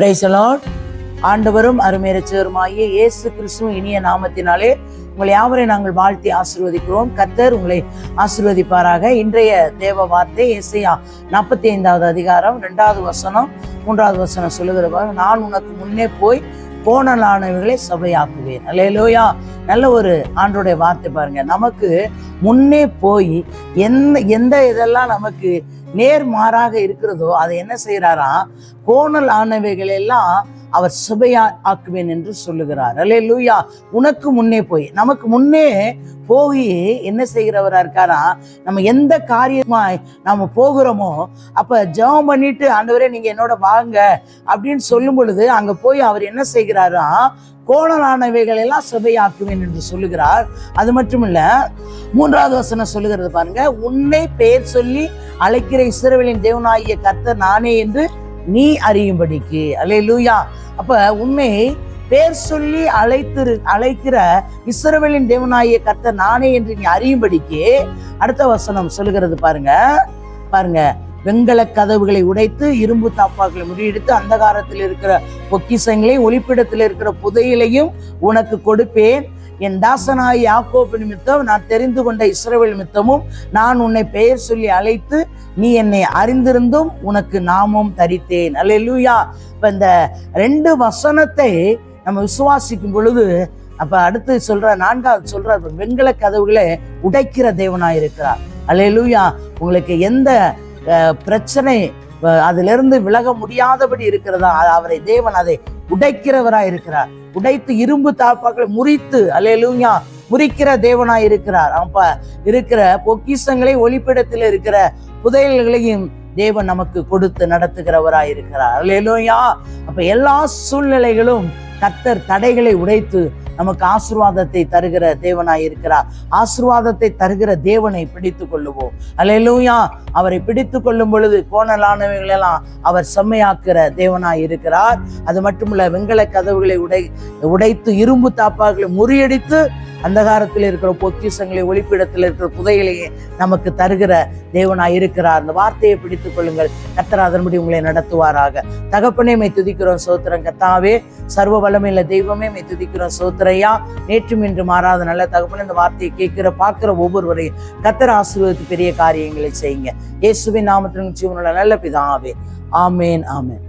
பிரைசலாட் ஆண்டவரும் அருமையரச்சருமாகிய இயேசு கிறிஸ்துவின் இனிய நாமத்தினாலே உங்களை யாவரை நாங்கள் வாழ்த்தி ஆசிர்வதிக்கிறோம். கத்தர் உங்களை ஆசிர்வதிப்பாராக. இன்றைய தேவ வார்த்தை இசையா நாற்பத்தி ஐந்தாவது அதிகாரம் ரெண்டாவது வசனம் மூன்றாவது வசனம் சொல்லுகிறவர் நான் உனக்கு முன்னே போய் கோணலானவைகளை சபையாக்குவேன். அல்லையிலோயா நல்ல ஒரு ஆண்டோடைய வார்த்தை பாருங்க. நமக்கு முன்னே போய் எந்த எந்த இதெல்லாம் நமக்கு நேர்மாறாக இருக்கிறதோ அதை என்ன செய்யறாராம் கோணல் ஆனவைகள் எல்லாம் அவர் சுபையா ஆக்குவேன் என்று சொல்லுகிறார். அல்லே லூயா உனக்கு முன்னே போய் நமக்கு முன்னே போய் என்ன செய்கிறவரா இருக்காரா? நம்ம எந்த காரியமாய் நம்ம போகிறோமோ அப்ப ஜெபம் பண்ணிட்டு ஆண்டவரே நீங்க என்னோட வாங்க அப்படின்னு சொல்லும் பொழுது அங்க போய் அவர் என்ன செய்கிறாரா? கோணலானவைகள் எல்லாம் சுபையாக்குவேன் என்று சொல்லுகிறார். அது மட்டும் இல்ல மூன்றாவது வசனம் சொல்லுகிறது பாருங்க உன்னை பெயர் சொல்லி அழைக்கிற இஸ்ரவேலின் தேவனாகிய கர்த்தர் நானே என்று நீ அறியும்படிக்கு. அலே லூயா அப்ப உண்மை பேர் சொல்லி அழைத்து அழைக்கிற இஸ்ரவேலின் தேவனாகிய கர்த்தர் நானே என்று நீ அறியும்படிக்கு அடுத்த வசனம் சொல்லுகிறது பாருங்க. பாருங்க. வெண்கல கதவுகளை உடைத்து இரும்பு தாப்பாக்களை முறியடித்து அந்தகாரத்தில் இருக்கிற பொக்கிசங்களையும் ஒளிப்பிடத்தில் இருக்கிற புதையிலையும் உனக்கு கொடுப்பேன். என் தாசனாய் யாக்கோப்பு நிமித்தம் நான் தெரிந்து கொண்ட இஸ்ரவேல் நிமித்தமும் நான் உன்னை பெயர் சொல்லி அழைத்து நீ என்னை அறிந்திருந்தும் உனக்கு நாமும் தரித்தேன். அல்லேலூயா இப்ப இந்த ரெண்டு வசனத்தை நம்ம விசுவாசிக்கும் பொழுது அப்ப அடுத்து சொல்ற நான்காவது சொல்ற வெண்கல கதவுகளை உடைக்கிற தேவனாய் இருக்கிறார் அல்லேலூயா உங்களுக்கு எந்த பிரச்சனை அதிலிருந்து விலக முடியாதபடி இருக்கிறதா? அவரை தேவன் அதை உடைக்கிறவராய் இருக்கிறார். உடைத்து இரும்பு தாப்பாக்களை முறித்து அலையலூயா முறிக்கிற தேவனாய் இருக்கிறார். அப்ப இருக்கிற பொக்கிசங்களை ஒளிப்பிடத்தில் இருக்கிற புதையல்களையும் தேவன் நமக்கு கொடுத்து நடத்துகிறவராய் இருக்கிறார். அலையலூயா அப்ப எல்லா சூழ்நிலைகளும் கத்தர் தடைகளை உடைத்து நமக்கு ஆசீர்வாதத்தை தருகிற தேவனாய் இருக்கிறார். ஆசீர்வாதத்தை தருகிற தேவனை பிடித்து கொள்ளுவோம் அல்லேலூயா அவரை பிடித்து கொள்ளும் பொழுது கோணலானவைகளெல்லாம் அவர் செம்மையாக்குற தேவனாய் இருக்கிறார். அது மட்டுமல்ல வெண்கல கதவுகளை உடை உடைத்து இரும்பு தாப்பாக்களை முறியடித்து அந்தகாரத்தில் இருக்கிற பொக்கிஷங்களை ஒளிப்பிடத்தில் இருக்கிற புதையிலையே நமக்கு தருகிற தேவனாய் இருக்கிறார். அந்த வார்த்தையை பிடித்துக் கொள்ளுங்கள். கத்தர் அதன்படி உங்களை நடத்துவாராக. தகப்பனே மை துதிக்கிறோம் சோத்திரம். கத்தாவே சர்வ வல்லமையில தெய்வமே மை துதிக்கிறோம் சோத்திரையா. நேற்றும் இன்று மாறாத நல்ல தகப்பனே இந்த வார்த்தையை கேட்கிற பார்க்கிற ஒவ்வொருவரையும் கத்தர் ஆசீர்வதித்து பெரிய காரியங்களை செய்யுங்க. இயேசுவின் நாமத்தின் ஜீவனுள்ள நல்ல பிதாவே. ஆமேன் ஆமேன்.